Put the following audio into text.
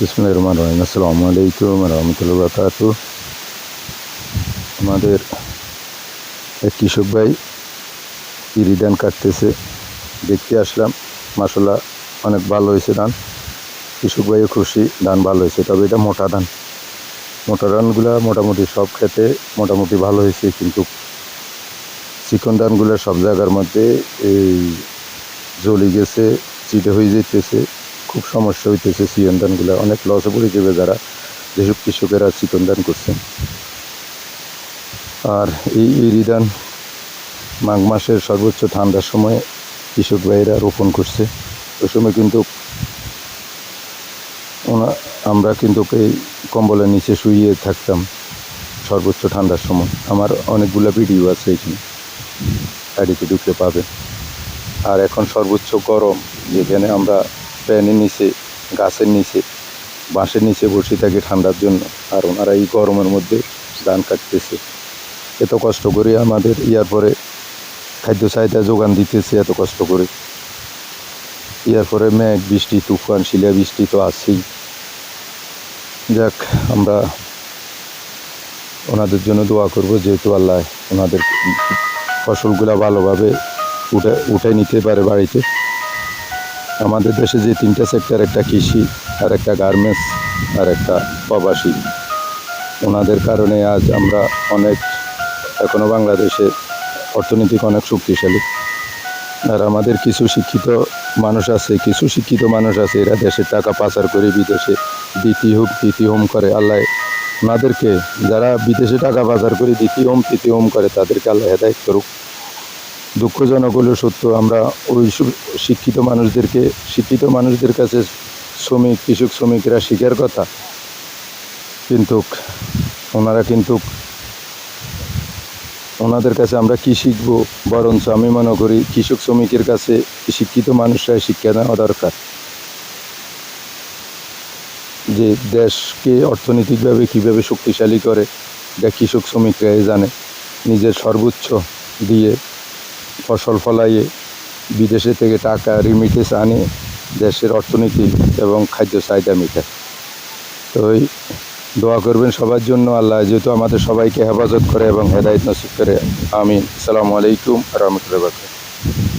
বিসমুল্লাহ আসসালামু আলাইকুম রহমতুল্লাহ বাকাত আমাদের এক কৃষক ভাই ইরি ধান কাটতেছে। দেখতে আসলাম। মাসাল্লাহ অনেক ভালো হয়েছে ধান। কৃষক ভাইও খুশি, ধান ভালো হয়েছে। তবে এটা মোটা ধান। মোটা ধানগুলা মোটামুটি সব ক্ষেত্রে মোটামুটি ভালো হয়েছে, কিন্তু চিকন ধানগুলো সব জায়গার মধ্যে এই জ্বলি গেছে, চিটে হয়ে যেতেছে খুব সমস্যা হইতেছে চিকন ধানগুলো অনেক লসে পড়ে যাবে যারা যেসব কৃষকেরা চিকন ধান করছেন। আর এই ইরি ধান মাঘ মাসের সর্বোচ্চ ঠান্ডার সময় কৃষক ভাইয়েরা রোপণ করছে। ওই সময় কিন্তু ওনা, আমরা কিন্তু এই কম্বলের নিচে শুয়ে থাকতাম সর্বোচ্চ ঠান্ডার সময়। আমার অনেকগুলো ভিডিও আছে এখানে আইডিতে ঢুকলে পাবে। আর এখন সর্বোচ্চ গরম, যেখানে আমরা ফ্যানের নিচে, গাছের নিচে, বাঁশের নিচে বসে থাকে ঠান্ডার জন্য। আর ওনারা এই গরমের মধ্যে ধান কাটতেছে। এত কষ্ট করে আমাদের ইয়ার পরে খাদ্য চাহিদা যোগান দিতেছে এত কষ্ট করে। ইয়ার পরে মেঘ, বৃষ্টি, তুফান, শিলা বৃষ্টি তো আছেই। যাক, আমরা ওনাদের জন্য দোয়া করব যেহেতু আল্লাহ ওনাদের ফসলগুলা ভালোভাবে উঠে উঠে নিতে পারে বাড়িতে। আমাদের দেশে যে তিনটা সেক্টর একটা কৃষি, আর একটা গার্মেন্টস আর একটা প্রবাসী। ওনাদের কারণে আজ আমরা অনেক এখনও বাংলাদেশে অর্থনৈতিক অনেক শক্তিশালী। আর আমাদের কিছু শিক্ষিত মানুষ আছে, কিছু শিক্ষিত মানুষ আছে, এরা দেশের টাকা পাচার করে বিদেশে দ্বিতীয় হোক তৃতীয় হোম করে, আল্লাহ ওনাদেরকে, যারা বিদেশে টাকা পাচার করে দ্বিতীয় হোম তৃতীয় হোম করে, তাদেরকে আল্লাহ হেদায়ত করুক। দুঃখজনক হলেও সত্য, আমরা ওই শিক্ষিত মানুষদেরকে, শিক্ষিত মানুষদের কাছে শ্রমিক, কৃষক শ্রমিকরা শিখার কথা। কিন্তু ওনারা কিন্তু ওনাদের কাছে আমরা কি শিখব? বরঞ্চ আমি মনে করি কৃষক শ্রমিকের কাছে শিক্ষিত মানুষরা শিক্ষা নেওয়া দরকার। যে দেশকে অর্থনৈতিকভাবে কীভাবে শক্তিশালী করে এটা কৃষক শ্রমিকরাই জানে, নিজের সর্বোচ্চ দিয়ে ফসল ফলাইয়ে বিদেশে থেকে টাকা রিমিটেন্স আনে দেশের অর্থনীতি এবং খাদ্য চাহিদা মেটায়। তো ওই দোয়া করবেন সবার জন্য। আল্লাহ যেহেতু আমাদের সবাইকে হেফাজত করে এবং হেদায়ত নসিব করে। আমি আসসালামু আলাইকুম রহমতুল্লাহ